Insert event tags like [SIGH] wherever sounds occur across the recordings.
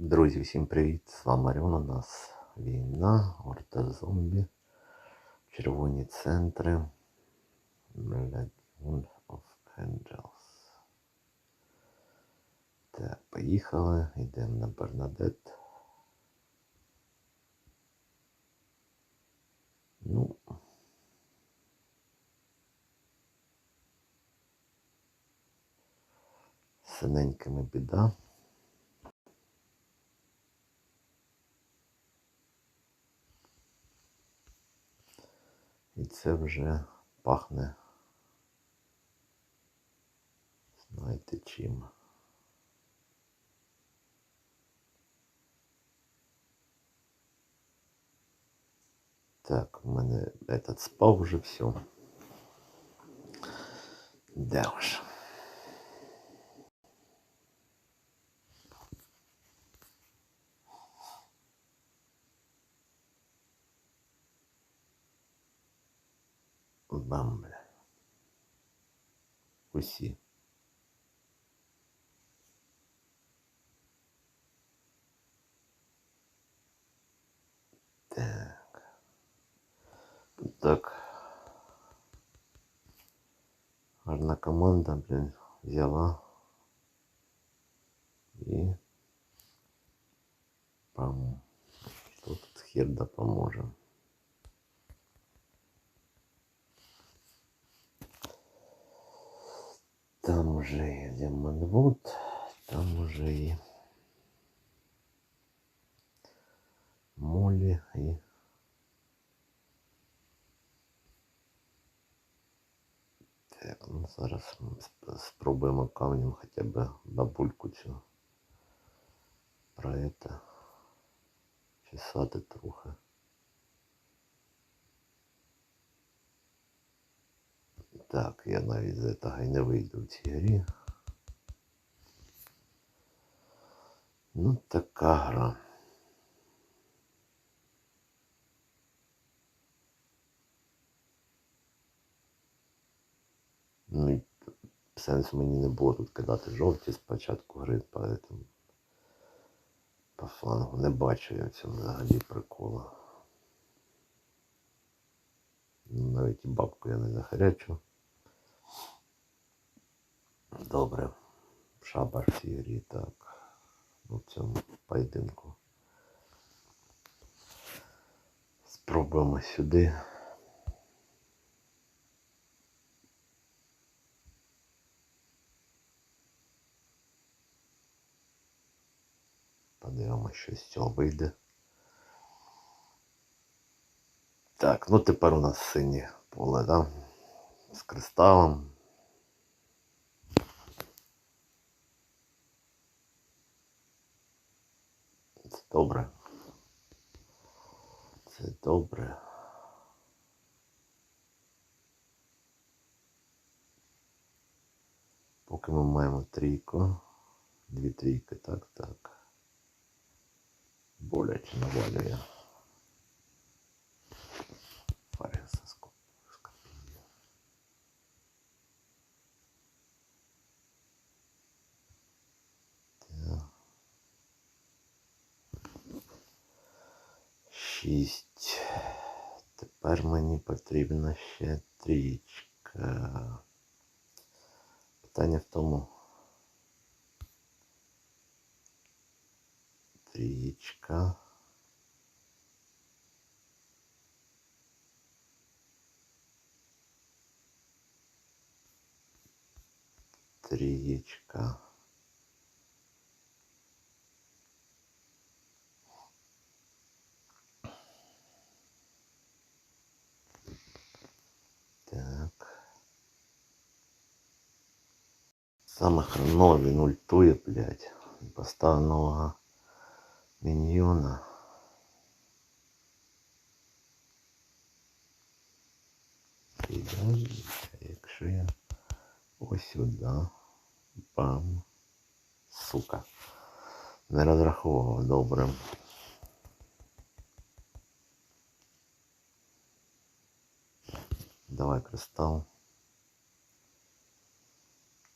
Друзі, всім привіт! З вами Маріон. У нас війна, орта червоні центри, Lagoon of Angels. Так, поїхали, йдемо на Бернадет. Ну, синенькими біда. І це вже пахне. Знаєте чим. Так, у мене этот спав вже все. Да уж. Бам, бля. Усі. Так. Так. Гарна команда, блін, взяла. І пам. Тут хер допоможе. Там уже є Демонвуд, там уже і Молі і Так, ну зараз спробуємо камнем хоча б бабульку цю про это чесати трохи. Так, я навіть з цього і не вийду в цій грі. Ну, така гра. Ну сенсу мені не було тут кидати жовті спочатку гри, поэтому по флангу не бачу я в цьому взагалі прикола. Ну, Навіть і бабку я не захарячу. Добре. Шабар в так. Ну, в цьому поєдинку. Спробуємо сюди. Подивимося, що з цього вийде. Так, ну тепер у нас синє поле, да? З кристалом. Це добре. Це добре. Поки ми маємо трійку. Дві трійки, так, так. Боляче навалює. 6. Тепер мені потрібна ще трічка. Питання в тому. Трічка. Трієчка. Саме хреново він ультує, блядь. Поставив нового міньйона. Підожди, якщо я ось сюди. Бам. Сука. Не розраховував добре. Давай кристал.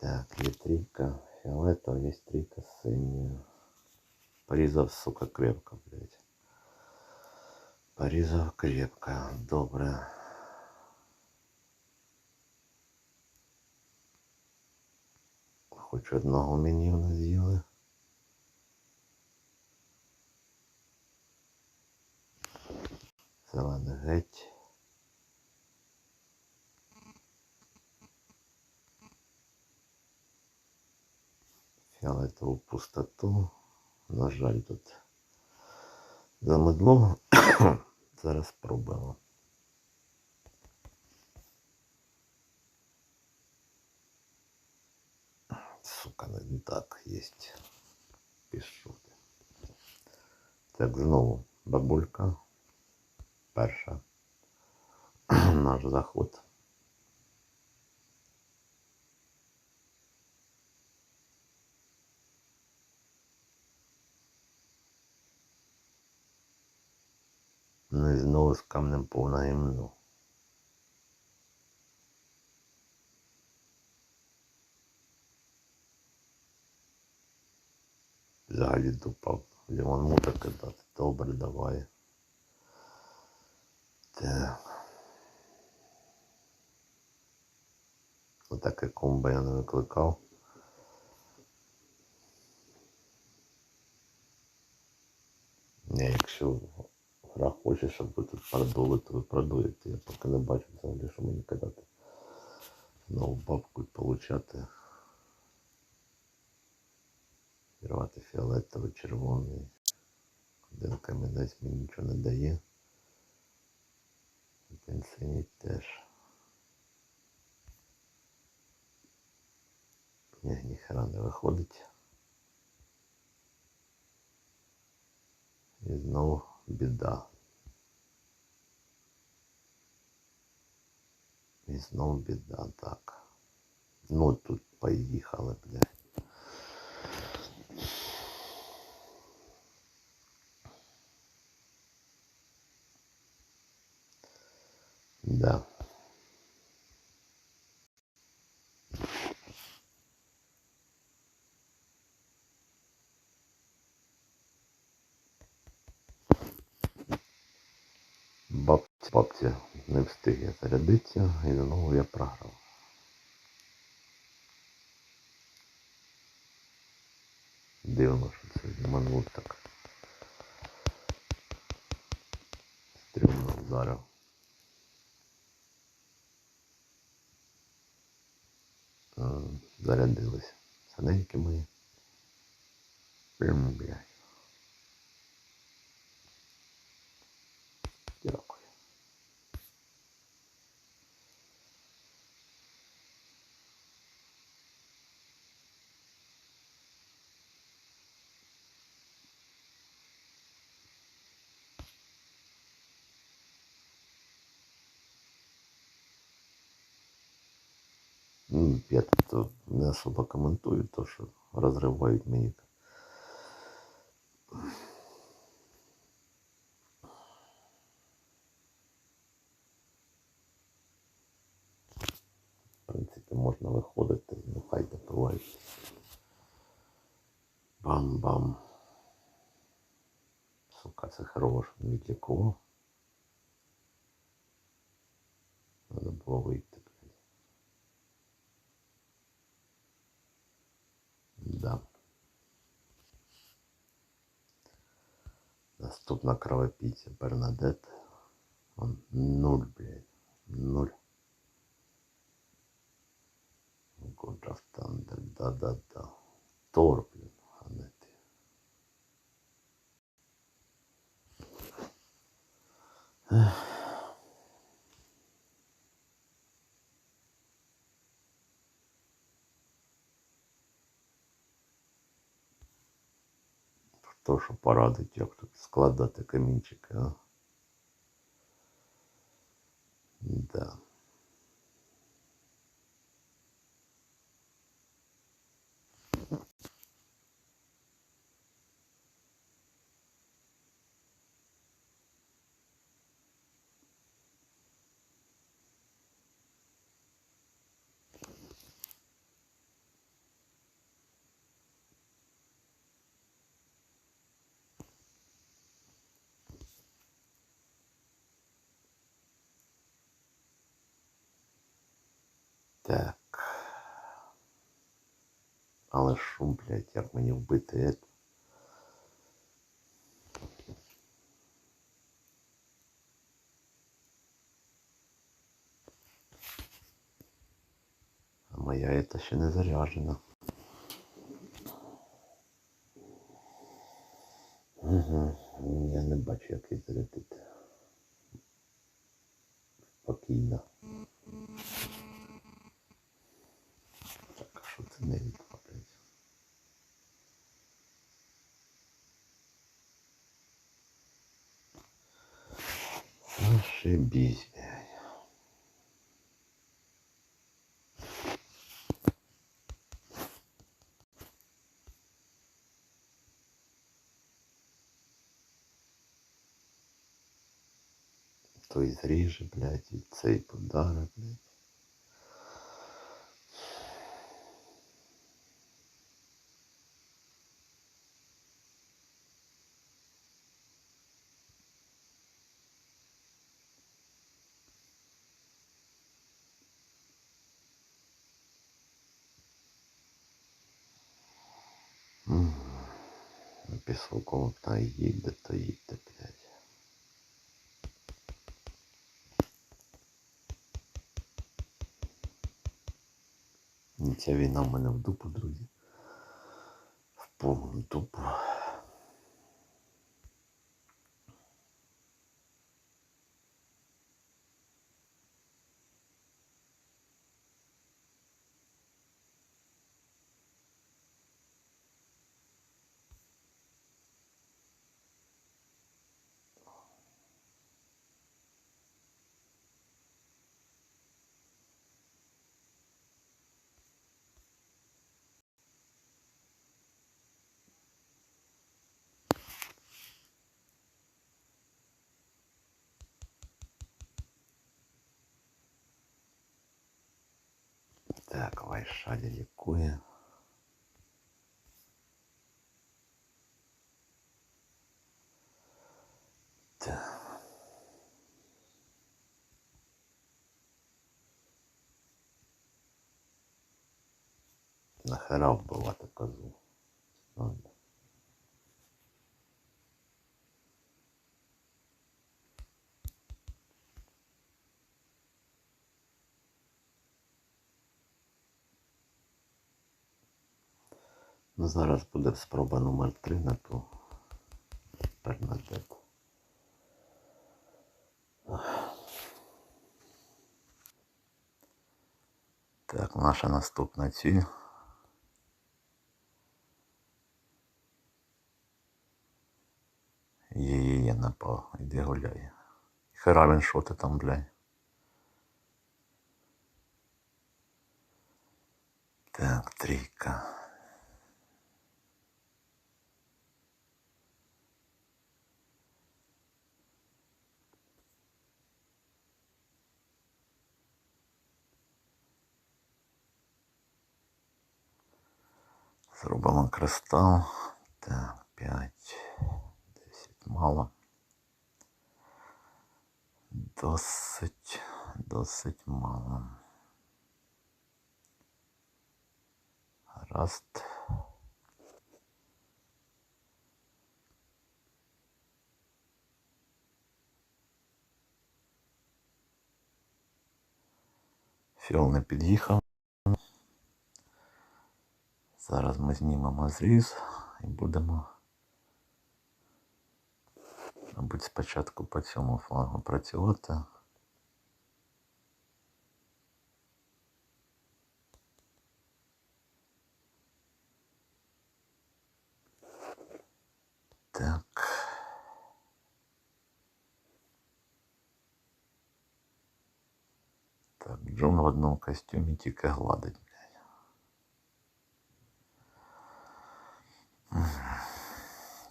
Так, є трійка фіолетова, є трійка синя. Порізав, сука, крепко, блядь. Порізав крепко. Добре. Хоч одного меню не з'їли. Зелений геть. Фіолетову пустоту. На жаль, тут замедло. [COUGHS] Зараз спробуємо. Сука, не так єсть. Пішов. ти. Так, знову бабулька. Перша. [COUGHS] Наш заход. Знову з камнем повна гімну. Взагалі дупав. Лімон мута кидати. Добре, давай. Так. Отаке комбо я не викликав. Ні, якщо гра хоче, щоб ви тут продули, то ви продуєте. Я поки не бачу взагалі, що мені кидати. Знову бабку і получати. Рвати фіолетовий, червоний. Один камінець мені нічого не дає. Один синій теж. Ні, ніхера не виходить. І знову біда. І знов біда, так. Ну тут поїхали, блядь. Да. Бабці не встиг я зарядитися і знову я програв. Дивно, що це зманув так. Стрімно вдарив. Зарядились. Саненьки мої. Прям, блядь. Дякую. Ну, Я тут не особо коментую, то що розривають мені. В принципі, можна виходити, ну хай допивають. Бам-бам. Сука, це хорош, відлікував. Надо було вийти, блядь. Да. Наступна кровопийце Бернадет. Он нуль, блядь. Нуль. God of Thunder, да-да-да. Тор, блин. а не Хто що порадить, як тут складати камінчики, а? Так. Але шум, блядь, як мені вбити это? А моя это ще не заряджена. Угу. Я не бачу, як її зарядити. Спокійно. Так, а що це не відправляється? Зашибись, блядь. Той зріже, блядь, і цей подарок, блядь. Кому та їде, то їде, блядь. Ця війна в мене в дупу, друзі. В повну дупу. Вайшаля лікує. Так. Нахера вбивати козу? Ладно. Ну, зараз буде спроба номер 3 на ту Бернадет. Так, наша наступна ціль. Є, є, напав, іди гуляй. Хера він що ти там, блядь? Так, трійка. Зробимо кристал. Так, 5, 10 мало. Досить, досить мало. Гаразд. Фіол не під'їхав. Зараз ми знімемо зріз і будемо, мабуть, спочатку по цьому флагу працювати. Так. Так, Джон в одному костюмі тільки гладить, блядь. Мгм.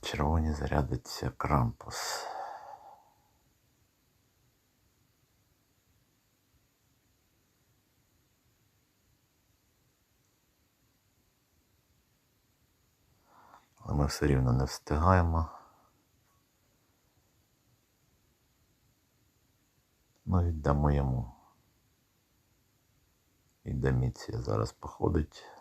Червоні зарядиться крампус. Але ми все рівно не встигаємо. Ну, віддамо йому. І деміція зараз походить.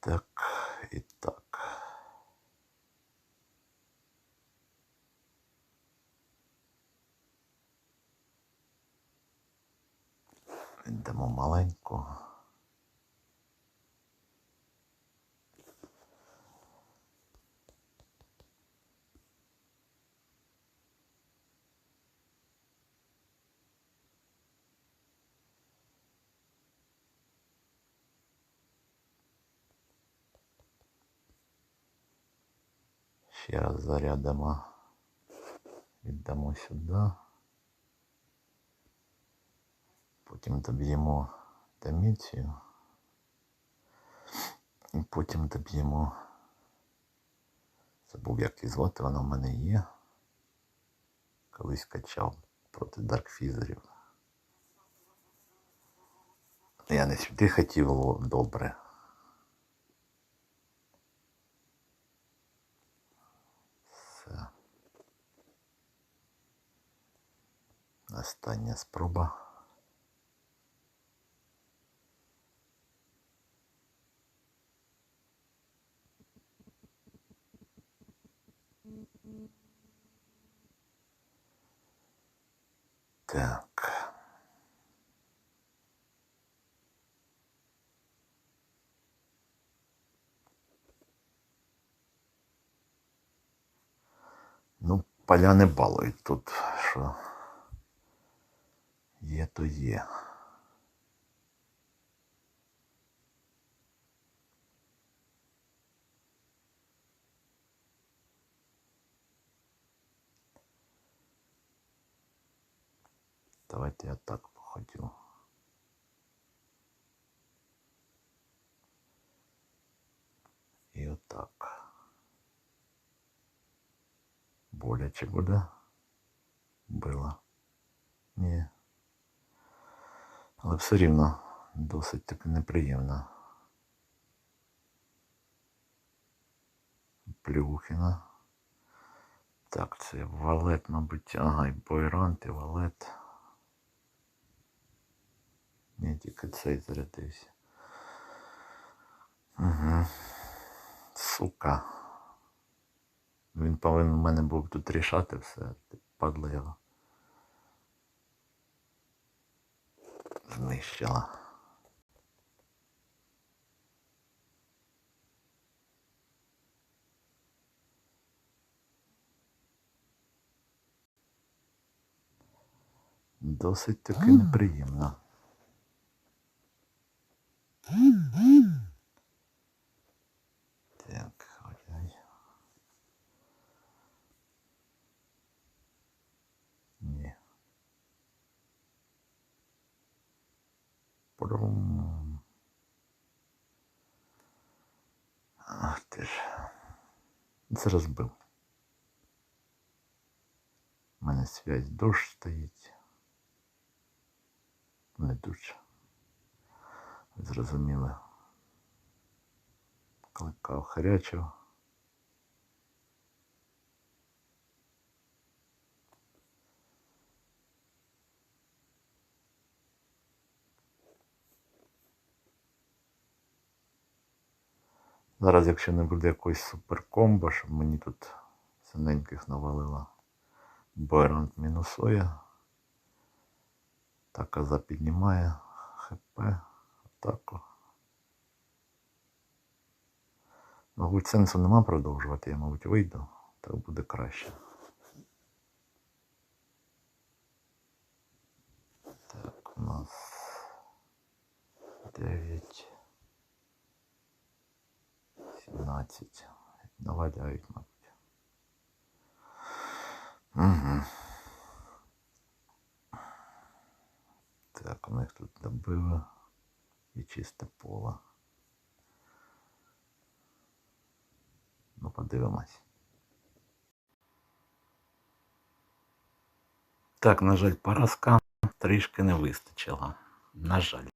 Так, і так. Йдемо маленько. Ще раз зарядимо. Віддамо сюди. Потім доб'ємо деміцію. І потім доб'ємо. Забув, як її звати, вона в мене є. Колись качав проти даркфізерів. Я не сюди хотів добре. Остання спроба. Так. Ну, поля не балують тут, що є, то є. Давайте я так походю. І отак. Боляче буде. Було. Ні. Але все рівно досить таки неприємно. Плюхіна. Так, це валет, мабуть. Ага, і бойрант, і валет. Ні, тільки цей зарядився. Угу. Сука. Він повинен в мене був тут рішати все. Падла його. Знищила. Досить таки неприємно. Це розбив. У мене связь дощ стоїть. Не дуже. Ви Зрозуміли. Кликав харячого. Зараз, якщо не буде якоїсь суперкомбо, щоб мені тут синеньких навалило. Бойрант мінусує. Так коза піднімає. ХП. Атаку. Мабуть, сенсу нема продовжувати, я, мабуть, вийду. Так буде краще. Так, у нас 9. 17. Наваляють, мабуть. Угу. Так, у них тут добило і чисте поле. Ну, подивимось. Так, на жаль, поразка трішки не вистачило. На жаль.